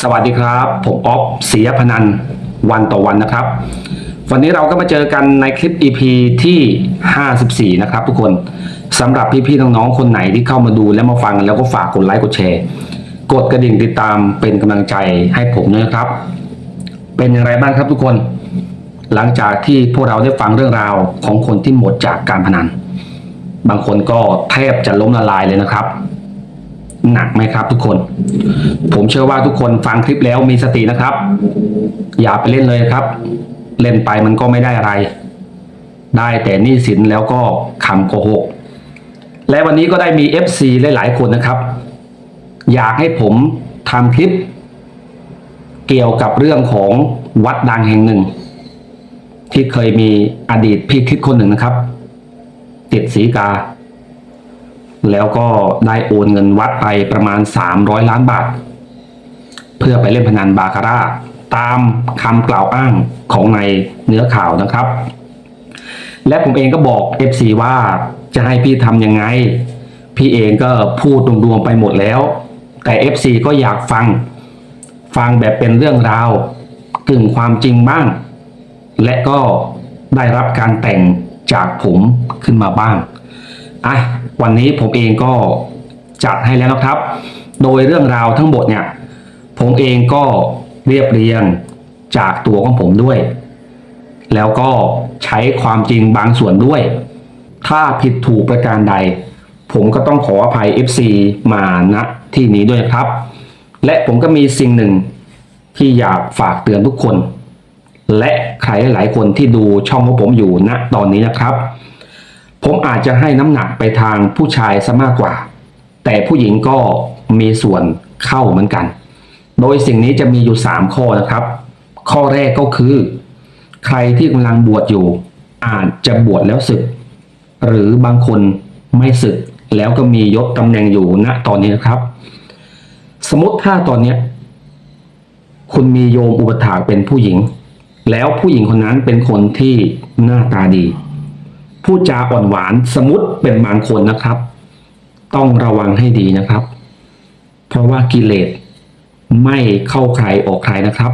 สวัสดีครับ ผมออฟเสียพนันวันต่อวันนะครับ วันนี้เราก็มาเจอกันในคลิป EP ที่ 54 นะครับทุกคนสำหรับพี่ๆน้องๆคนไหนที่เข้ามาดูและมาฟังแล้วก็ฝากกดไลค์กดแชร์ กดกระดิ่งติดตามเป็นกำลังใจให้ผมด้วยนะครับ เป็นอย่างไรบ้างครับทุกคน หลังจากที่พวกเราได้ฟังเรื่องราวของคนที่หมดจากการพนัน บางคนก็แทบจะล้มละลายเลยนะครับ หนักไหมครับทุกคน ผมเชื่อว่าทุกคนฟังคลิปแล้วมีสตินะครับ อย่าไปเล่นเลยครับ เล่นไปมันก็ไม่ได้อะไร ได้แต่หนี้สินแล้วก็คำโกหก และวันนี้ก็ได้มี FC หลายๆคนนะครับ อยากให้ผมทำคลิป เกี่ยวกับเรื่องของวัดดังแห่งหนึ่ง ที่เคยมีอดีตพี่คลิปคนหนึ่งนะครับ ติดสีกา แล้วก็ได้โอนเงินวัดไปประมาณ 300 ล้านบาท เพื่อไปเล่นพนันบาคาร่า ตามคำกล่าวอ้างของในเนื้อข่าวนะครับ และผมเองก็บอก FC ว่าจะให้พี่ทำยังไง พี่เองก็พูดรวมๆไปหมดแล้ว แต่ FC ก็อยากฟัง ฟังแบบเป็นเรื่องราวกึ่งความจริงบ้าง และก็ได้รับการแต่งจากผมขึ้นมาบ้างอะ วันนี้ผมเองก็จัดให้แล้วนะครับ โดยเรื่องราวทั้งหมดเนี่ย ผมเองก็เรียบเรียงจากตัวของผมด้วย แล้วก็ใช้ความจริงบางส่วนด้วย ถ้าผิดถูกประการใด ผมก็ต้องขออภัย FC มาณที่นี้ด้วยครับ และผมก็มีสิ่งหนึ่งที่อยากฝากเตือนทุกคน และใครหลายคนที่ดูช่องของผมอยู่ณตอนนี้นะครับ ผมอาจจะให้น้ำหนักไปทางผู้ชายซะมากกว่า แต่ผู้หญิงก็มีส่วนเข้าเหมือนกัน โดยสิ่งนี้จะมีอยู่ 3 ข้อนะครับ ข้อแรกก็คือ ใครที่กำลังบวชอยู่ อาจจะบวชแล้วศึก หรือบางคนไม่ศึกแล้วก็มียศตำแหน่งอยู่ณตอนนี้นะครับ สมมติถ้าตอนนี้คุณมีโยมอุปถากเป็นผู้หญิง แล้วผู้หญิงคนนั้นเป็นคนที่หน้าตาดี พูดจาอ่อนหวานสมมติเป็นบางคนนะครับ ต้องระวังให้ดีนะครับ เพราะว่ากิเลสไม่เข้าใครออกใครนะครับ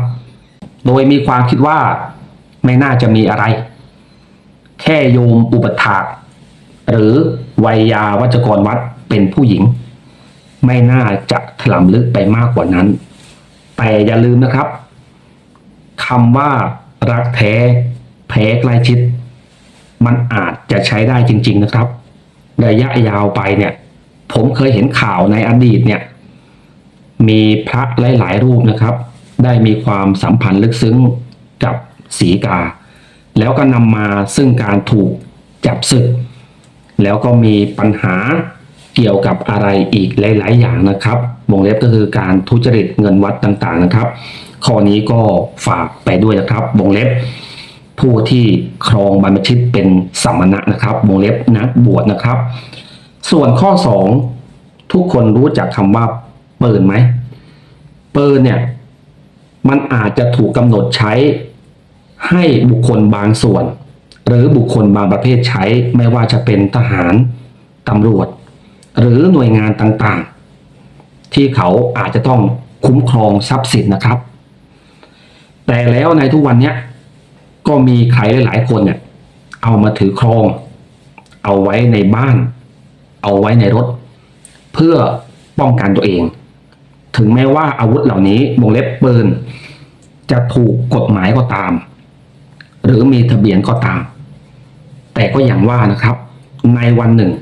โดยมีความคิดว่าไม่น่าจะมีอะไร แค่โยมอุปถาก หรือวัยยาวัจกรวัดเป็นผู้หญิง ไม่น่าจะถลำลึกไปมากกว่านั้น แต่อย่าลืมนะครับคำว่ารักแท้แพ้ใกล้ชิด มันอาจจะใช้ได้จริง ๆนะครับ ระยะยาวไปเนี่ย ผมเคยเห็นข่าวในอดีตเนี่ย มีพระหลาย ๆ รูปนะครับ ได้มีความสัมพันธ์ลึกซึ้งกับสีกา แล้วก็นำมาซึ่งการถูกจับศึก แล้วก็มีปัญหาเกี่ยวกับอะไรอีกหลาย ๆ อย่างนะครับ วงเล็บก็คือการทุจริตเงินวัดต่าง ๆ นะครับ ข้อนี้ก็ฝากไปด้วยนะครับ วงเล็บ ผู้ที่ครองบรรพชิตเป็นสัมมณะนะครับวงเล็บนักบวชนะครับ ส่วนข้อ 2 ทุกคนรู้จักคำว่าเปืนไหมเปืนเนี่ยมันอาจจะถูกกำหนดใช้ให้บุคคลบางส่วน หรือบุคคลบางประเภทใช้ไม่ว่าจะเป็นทหารตำรวจ หรือหน่วยงานต่างๆ ที่เขาอาจจะต้องคุ้มครองทรัพย์สินนะครับ แต่แล้วในทุกวันเนี้ย ก็มีใครหลาย ๆ คนเนี่ย เอามาถือครอง เอาไว้ในบ้าน เอาไว้ในรถ เพื่อป้องกันตัวเอง ถึงแม้ว่าอาวุธเหล่านี้วงเล็บปืน จะถูกกฎหมายก็ตาม หรือมีทะเบียนก็ตาม แต่ก็อย่างว่านะครับ ในวันหนึ่ง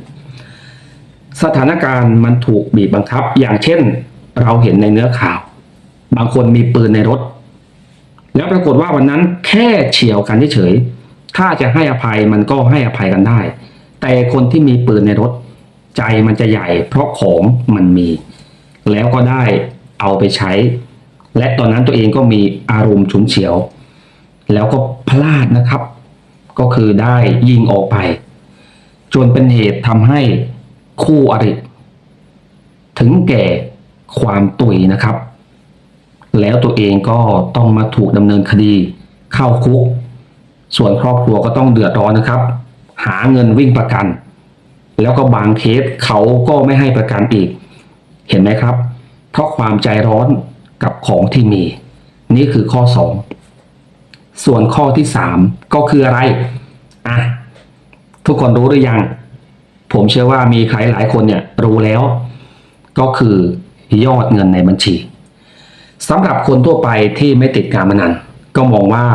สถานการณ์มันถูกบีบบังคับ อย่างเช่น เราเห็นในเนื้อข่าว บางคนมีปืนในรถ แล้วปรากฏว่าวันนั้นแค่เฉียวกันเฉยๆถ้าจะให้อภัยมันก็ให้อภัยกันได้ แต่คนที่มีปืนในรถ ใจมันจะใหญ่ เพราะของมันมี แล้วก็ได้เอาไปใช้ และตอนนั้นตัวเองก็มีอารมณ์ฉุนเฉียว แล้วก็พลาดนะครับ ก็คือได้ยิงออกไป จนเป็นเหตุทำให้คู่อริถึงแก่ความตุยนะครับ แล้วตัวเองก็ต้องมาถูกดำเนินคดีเข้าคุก ส่วนครอบครัวก็ต้องเดือดร้อนนะครับ หาเงินวิ่งประกัน แล้วก็บางเคสเขาก็ไม่ให้ประกันอีก เห็นไหมครับ เพราะความใจร้อนกับของที่มี นี่คือข้อ 2 ส่วนข้อที่ 3 ก็คืออะไรอะทุกคนรู้หรือยัง ผมเชื่อว่ามีใครหลายคนเนี่ยรู้แล้ว ก็คือยอดเงินในบัญชี สำหรับคนทั่วไปที่ไม่ติดการพนันก็มองว่า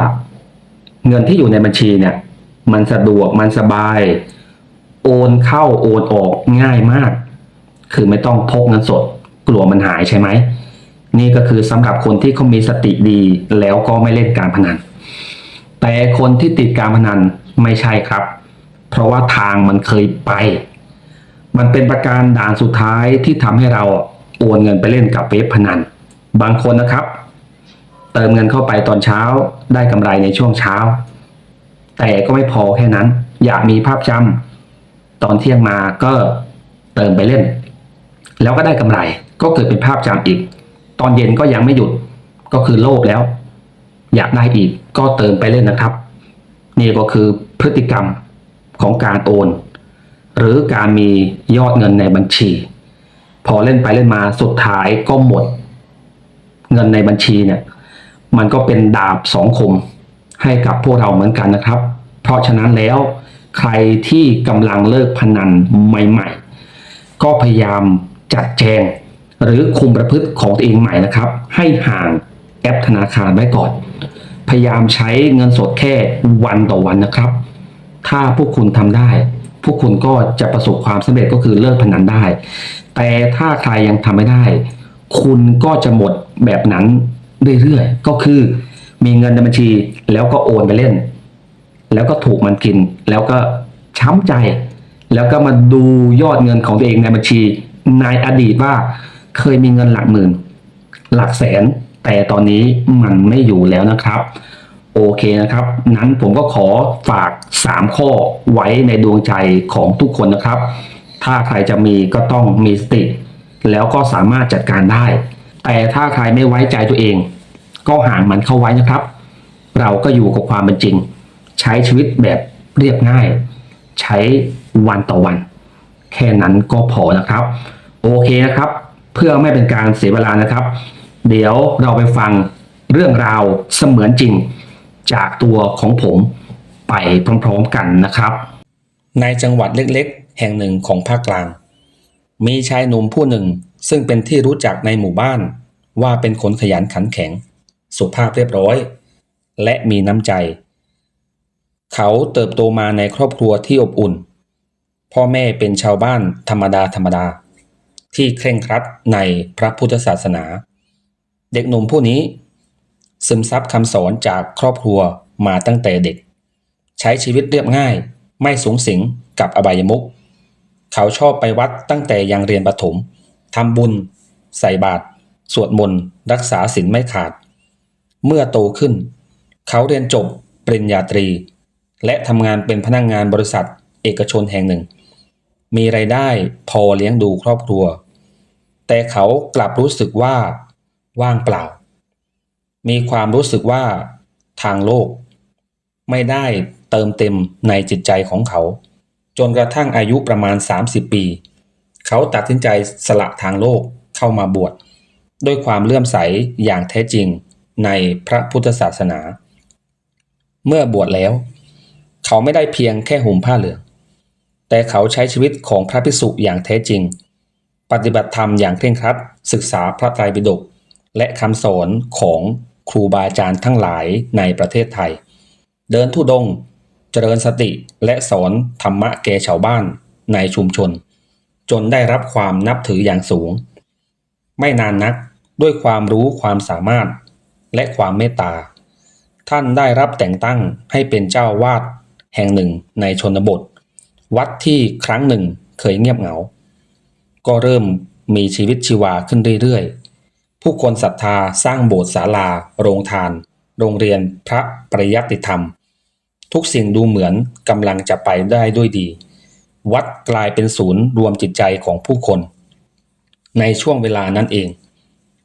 เงินที่อยู่ในบัญชีเนี่ย มันสะดวกมันสบาย โอนเข้าโอนออกง่ายมาก คือไม่ต้องพกเงินสด กลัวมันหายใช่ไหม นี่ก็คือสำหรับคนที่เขามีสติดีแล้วก็ไม่เล่นการพนัน แต่คนที่ติดการพนันไม่ใช่ครับ เพราะว่าทางมันเคยไป มันเป็นประการด่านสุดท้ายที่ทำให้เราโอนเงินไปเล่นกับเว็บพนัน บางคนนะครับ เติมเงินเข้าไปตอนเช้าได้กำไรในช่วงเช้า แต่ก็ไม่พอแค่นั้น อยากมีภาพจำตอนเที่ยงมาก็เติมไปเล่น แล้วก็ได้กำไรก็เกิดเป็นภาพจำอีก ตอนเย็นก็ยังไม่หยุดก็คือโลภแล้ว อยากได้อีกก็เติมไปเล่นนะครับ นี่ก็คือพฤติกรรมของการโอน หรือการมียอดเงินในบัญชี พอเล่นไปเล่นมาสุดท้ายก็หมด เงินในบัญชีเนี่ยมันก็เป็นดาบสองคมให้กับพวกเราเหมือนกันนะครับ เพราะฉะนั้นแล้วใครที่กำลังเลิกพนันใหม่ ๆ ก็พยายามจัดแจง หรือคุมประพฤติของตัวเองใหม่นะครับ ให้ห่างแอปธนาคารไว้ก่อน พยายามใช้เงินสดแค่วันต่อวันนะครับ ถ้าพวกคุณทำได้ พวกคุณก็จะประสบความสำเร็จก็คือเลิกพนันได้ แต่ถ้าใครยังทำไม่ได้ คุณก็จะหมดแบบนั้นเรื่อยๆ ก็คือมีเงินในบัญชีแล้วก็โอนไปเล่น แล้วก็ถูกมันกิน แล้วก็ช้ำใจ แล้วก็มาดูยอดเงินของตัวเองในบัญชีในอดีตว่าเคยมีเงินหลักหมื่น หลักแสน แต่ตอนนี้มันไม่อยู่แล้วนะครับ โอเคนะครับ นั้นผมก็ขอฝาก 3 ข้อไว้ในดวงใจของทุกคนนะครับ ถ้าใครจะมีก็ต้องมีสติ แล้วก็สามารถจัดการได้ แต่ถ้าใครไม่ไว้ใจตัวเอง ก็ห่างมันเข้าไว้นะครับ เราก็อยู่กับความเป็นจริง ใช้ชีวิตแบบเรียบง่าย ใช้วันต่อวัน แค่นั้นก็พอนะครับ โอเคนะครับ เพื่อไม่เป็นการเสียเวลานะครับ เดี๋ยวเราไปฟังเรื่องราวเสมือนจริง จากตัวของผมไปพร้อมๆกันนะครับ ในจังหวัดเล็กๆ แห่งหนึ่งของภาคกลาง มีชายหนุ่มผู้หนึ่ง ซึ่งเป็นที่รู้จักในหมู่บ้าน ว่าเป็นคนขยันขันแข็ง สุภาพเรียบร้อย และมีน้ำใจ เขาเติบโตมาในครอบครัวที่อบอุ่น พ่อแม่เป็นชาวบ้านธรรมดาธรรมดา ที่เคร่งครัดในพระพุทธศาสนา เด็กหนุ่มผู้นี้ ซึมซับคำสอนจากครอบครัวมาตั้งแต่เด็ก ใช้ชีวิตเรียบง่าย ไม่สูงสิงกับอบายมุข เขาชอบไปวัดตั้งแต่ยังเรียนประถมทำบุญ ใส่บาตรสวดมนต์รักษาศีลไม่ขาด เมื่อโตขึ้น เขาเรียนจบปริญญาตรี และทำงานเป็นพนักงงานบริษัทเอกชนแห่งหนึ่ง มีไรายได้พอเลี้ยงดูครอบครัว แต่เขากลับรู้สึกว่า ว่างเปล่า มีความรู้สึกว่า ทางโลก ไม่ได้เติมเต็มในจิตใจของเขา จนกระทั่งอายุประมาณ 30 ปี เขาตัดสินใจสละทางโลกเข้ามาบวชด้วยความเลื่อมใสอย่างแท้จริงในพระพุทธศาสนา เมื่อบวชแล้ว เขาไม่ได้เพียงแค่ห่มผ้าเหลือง แต่เขาใช้ชีวิตของพระภิกษุอย่างแท้จริง ปฏิบัติธรรมอย่างเคร่งครัด ศึกษาพระไตรปิฎกและคำสอนของครูบาอาจารย์ทั้งหลายในประเทศไทย เดินทุดง เจริญสติและสอนธรรมะแก่ชาวบ้านในชุมชน จนได้รับความนับถืออย่างสูง ไม่นานนักด้วยความรู้ความสามารถและความเมตตา ท่านได้รับแต่งตั้งให้เป็นเจ้าวาดแห่งหนึ่งในชนบท วัดที่ครั้งหนึ่งเคยเงียบเหงา ก็เริ่มมีชีวิตชีวาขึ้นเรื่อยๆ ผู้คนศรัทธาสร้างโบสถ์ศาลา โรงทาน โรงเรียนพระปริยัติธรรม ทุกสิ่งดูเหมือนกำลังจะไปได้ด้วยดี วัดกลายเป็นศูนย์รวมจิตใจของผู้คน ในช่วงเวลานั้นเอง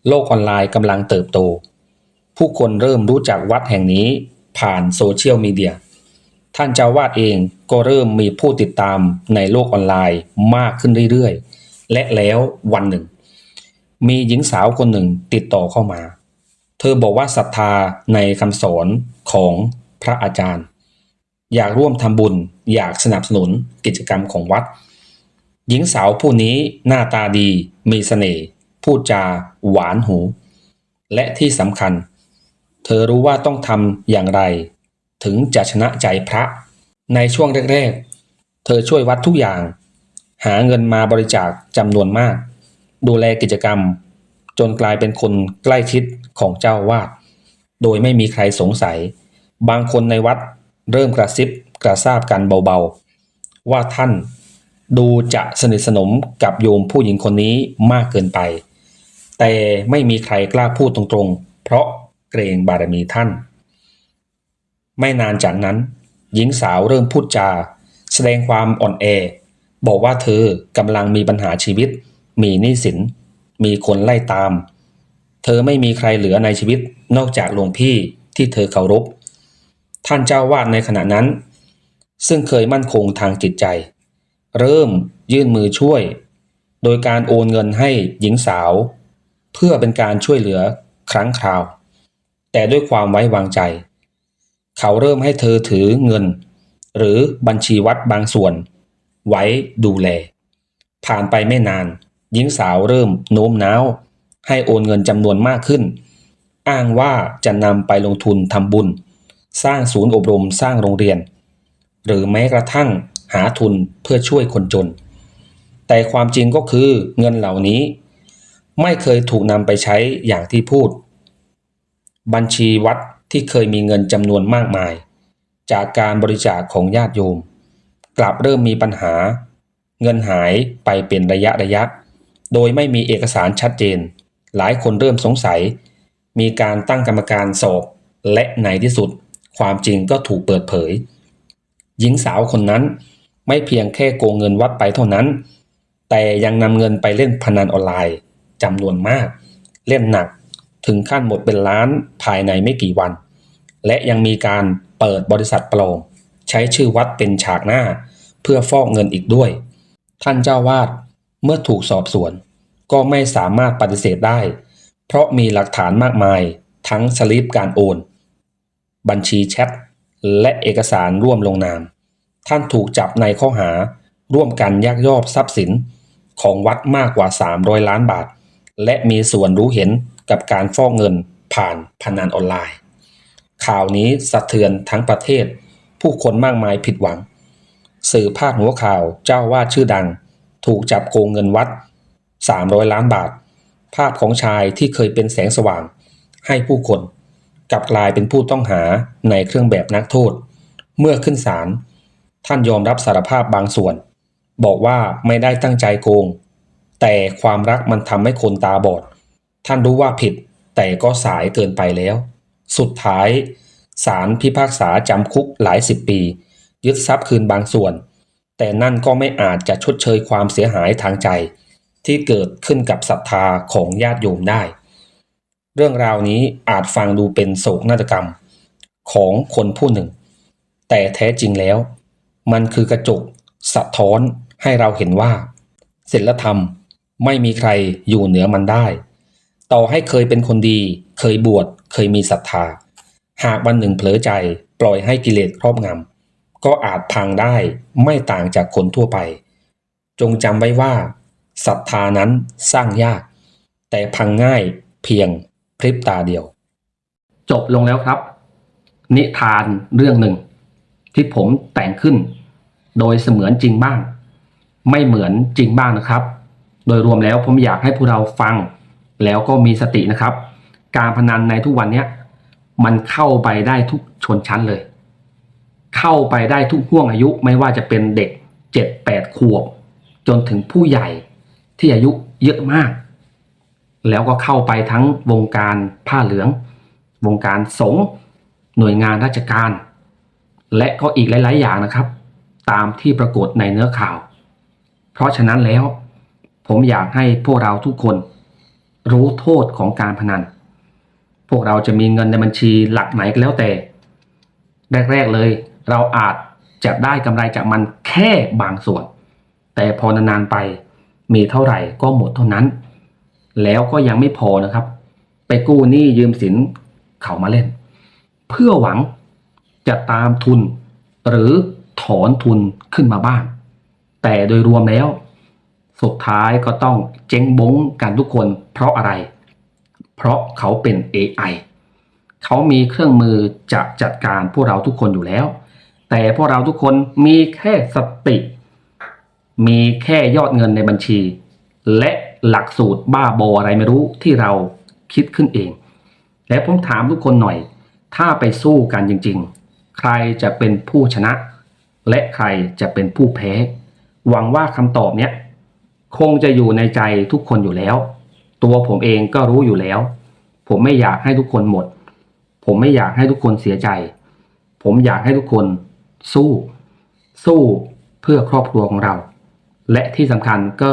โลกออนไลน์กำลังเติบโต ผู้คนเริ่มรู้จักวัดแห่งนี้ผ่านโซเชียลมีเดีย ท่านเจ้าวาดเองก็เริ่มมีผู้ติดตามในโลกออนไลน์มากขึ้นเรื่อยๆ และแล้ววันหนึ่ง มีหญิงสาวคนหนึ่งติดต่อเข้ามา เธอบอกว่าศรัทธาในคำสอนของพระอาจารย์ อยากร่วมทำบุญ อยากสนับสนุนกิจกรรมของวัด หญิงสาวผู้นี้หน้าตาดี มีเสน่ห์พูดจาหวานหู และที่สำคัญ เธอรู้ว่าต้องทำอย่างไร ถึงจะชนะใจพระ ในช่วงแรกๆ เธอช่วยวัดทุกอย่าง หาเงินมาบริจาคจำนวนมาก ดูแลกิจกรรม จนกลายเป็นคนใกล้ชิดของเจ้าวาด โดยไม่มีใครสงสัย บางคนในวัด เริ่มกระซิบกระซาบกันเบาๆ ว่าท่านดูจะสนิทสนมกับโยมผู้หญิงคนนี้มากเกินไป แต่ไม่มีใครกล้าพูดตรงๆ เพราะเกรงบารมีท่าน ไม่นานจากนั้น หญิงสาวเริ่มพูดจา แสดงความอ่อนแอ บอกว่าเธอกำลังมีปัญหาชีวิต มีหนี้สิน มีคนไล่ตาม เธอไม่มีใครเหลือในชีวิตนอกจากหลวงพี่ที่เธอเคารพ ท่านเจ้าวาดในขณะนั้น ซึ่งเคยมั่นคงทางจิตใจ เริ่มยื่นมือช่วย โดยการโอนเงินให้หญิงสาว เพื่อเป็นการช่วยเหลือครั้งคราว แต่ด้วยความไว้วางใจ เขาเริ่มให้เธอถือเงิน หรือบัญชีวัดบางส่วน ไว้ดูแล ผ่านไปไม่นาน หญิงสาวเริ่มโน้มน้าว ให้โอนเงินจำนวนมากขึ้น อ้างว่าจะนำไปลงทุนทำบุญ สร้างศูนย์อบรมสร้างโรงเรียน หรือแม้กระทั่งหาทุนเพื่อช่วยคนจน แต่ความจริงก็คือเงินเหล่านี้ ไม่เคยถูกนำไปใช้อย่างที่พูด บัญชีวัดที่เคยมีเงินจำนวนมากมาย จากการบริจาคของญาติโยม กลับเริ่มมีปัญหา เงินหายไปเป็นระยะระยะ โดยไม่มีเอกสารชัดเจน หลายคนเริ่มสงสัย มีการตั้งกรรมการสอบและในที่สุด ความจริงก็ถูกเปิดเผย หญิงสาวคนนั้นไม่เพียงแค่โกงเงินวัดไปเท่านั้น แต่ยังนำเงินไปเล่นพนันออนไลน์จำนวนมาก เล่นหนักถึงขั้นหมดเป็นล้านภายในไม่กี่วัน และยังมีการเปิดบริษัทปลอมใช้ชื่อวัดเป็นฉากหน้า เพื่อฟอกเงินอีกด้วย ท่านเจ้าวาดเมื่อถูกสอบสวน ก็ไม่สามารถปฏิเสธได้ เพราะมีหลักฐานมากมาย ทั้งสลิปการโอน บัญชีแชทและเอกสารร่วมลงนาม ท่านถูกจับในข้อหาร่วมกันยักยอกทรัพย์สินของวัดมากกว่า 300 ล้านบาท และมีส่วนรู้เห็นกับการฟอกเงินผ่านพนันออนไลน์ ข่าวนี้สะเทือนทั้งประเทศ ผู้คนมากมายผิดหวัง สื่อพาดหัวข่าวเจ้าวาดชื่อดัง ถูกจับโกงเงินวัด 300 ล้านบาท ภาพของชายที่เคยเป็นแสงสว่างให้ผู้คน กลับกลายเป็นผู้ต้องหาในเครื่องแบบนักโทษ เมื่อขึ้นศาลท่านยอมรับสารภาพบางส่วน บอกว่าไม่ได้ตั้งใจโกง แต่ความรักมันทำให้คนตาบอด ท่านรู้ว่าผิด แต่ก็สายเกินไปแล้ว สุดท้ายศาลพิพากษาจำคุกหลายสิบปี ยึดทรัพย์คืนบางส่วน แต่นั่นก็ไม่อาจจะชดเชยความเสียหายทางใจ ที่เกิดขึ้นกับศรัทธาของญาติโยมได้ เรื่องราวนี้อาจฟังดูเป็นโศกนาฏกรรม ของคนผู้หนึ่ง แต่แท้จริงแล้ว มันคือกระจกสะท้อนให้เราเห็นว่าศีลธรรมไม่มีใครอยู่เหนือมันได้ ต่อให้เคยเป็นคนดี เคยบวชเคยมีศรัทธา หากวันหนึ่งเผลอใจปล่อยให้กิเลสครอบงำก็อาจพังได้ไม่ต่างจากคนทั่วไป จงจำไว้ว่าศรัทธานั้นสร้างยาก แต่พังง่ายเพียง พริบตาเดียว จบลงแล้วครับ นิทานเรื่องหนึ่ง ที่ผมแต่งขึ้น โดยเสมือนจริงบ้าง ไม่เหมือนจริงบ้างนะครับ โดยรวมแล้วผมอยากให้พวกเราฟัง แล้วก็มีสตินะครับ การพนันในทุกวันนี้มันเข้าไปได้ทุกชนชั้นเลย เข้าไปได้ทุกห่วงอายุไม่ว่าจะเป็นเด็กเจ็ดแปดขวบ จนถึงผู้ใหญ่ที่อายุเยอะมาก แล้วก็เข้าไปทั้งวงการผ้าเหลือง วงการสงฆ์หน่วยงานราชการ และก็อีกหลาย ๆ อย่างนะครับ ตามที่ปรากฏในเนื้อข่าว เพราะฉะนั้นแล้ว ผมอยากให้พวกเราทุกคน รู้โทษของการพนัน พวกเราจะมีเงินในบัญชีหลักไหนก็แล้วแต่ แรก ๆ เลยเราอาจจะได้กำไรจากมันแค่บางส่วน แต่พอนานๆไปมีเท่าไหร่ก็หมดเท่านั้น แล้วก็ยังไม่พอนะครับ ไปกู้หนี้ยืมสินเขามาเล่น เพื่อหวังจะตามทุน หรือถอนทุนขึ้นมาบ้าง แต่โดยรวมแล้ว สุดท้ายก็ต้องเจ๊งบงกันทุกคนเพราะอะไร เพราะเขาเป็น AI เขามีเครื่องมือจะจัดการพวกเราทุกคนอยู่แล้ว แต่พวกเราทุกคนมีแค่สติ มีแค่ยอดเงินในบัญชี และ หลักสูตรบ้าบออะไรไม่รู้ที่เราคิดขึ้นเอง และผมถามทุกคนหน่อย ถ้าไปสู้กันจริง ๆ ใครจะเป็นผู้ชนะ และใครจะเป็นผู้แพ้ หวังว่าคำตอบเนี้ยคงจะอยู่ในใจทุกคนอยู่แล้ว ตัวผมเองก็รู้อยู่แล้ว ผมไม่อยากให้ทุกคนหมด ผมไม่อยากให้ทุกคนเสียใจ ผมอยากให้ทุกคนสู้ สู้เพื่อครอบครัวของเรา และที่สำคัญก็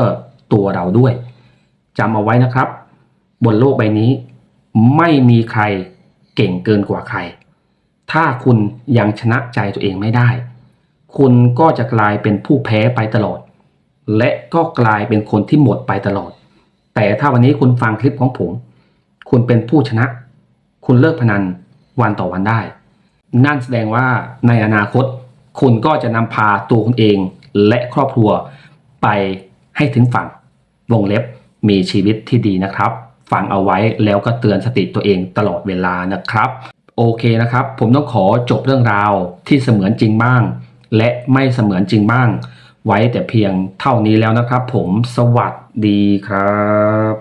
ตัวเราด้วย จำเอาไว้นะครับ บนโลกใบนี้ ไม่มีใครเก่งเกินกว่าใคร ถ้าคุณยังชนะใจตัวเองไม่ได้ คุณก็จะกลายเป็นผู้แพ้ไปตลอด และก็กลายเป็นคนที่หมดไปตลอด แต่ถ้าวันนี้คุณฟังคลิปของผม คุณเป็นผู้ชนะ คุณเลิกพนันวันต่อวันได้ นั่นแสดงว่าในอนาคต คุณก็จะนำพาตัวคุณเองและครอบครัวไปให้ถึงฝั่งวงเล็บ มีชีวิตที่ดีนะครับ ฟังเอาไว้แล้วก็เตือนสติตัวเองตลอดเวลานะครับ โอเคนะครับ ผมต้องขอจบเรื่องราวที่เสมือนจริงบ้าง และไม่เสมือนจริงบ้าง ไว้แต่เพียงเท่านี้แล้วนะครับ ผมสวัสดีครับ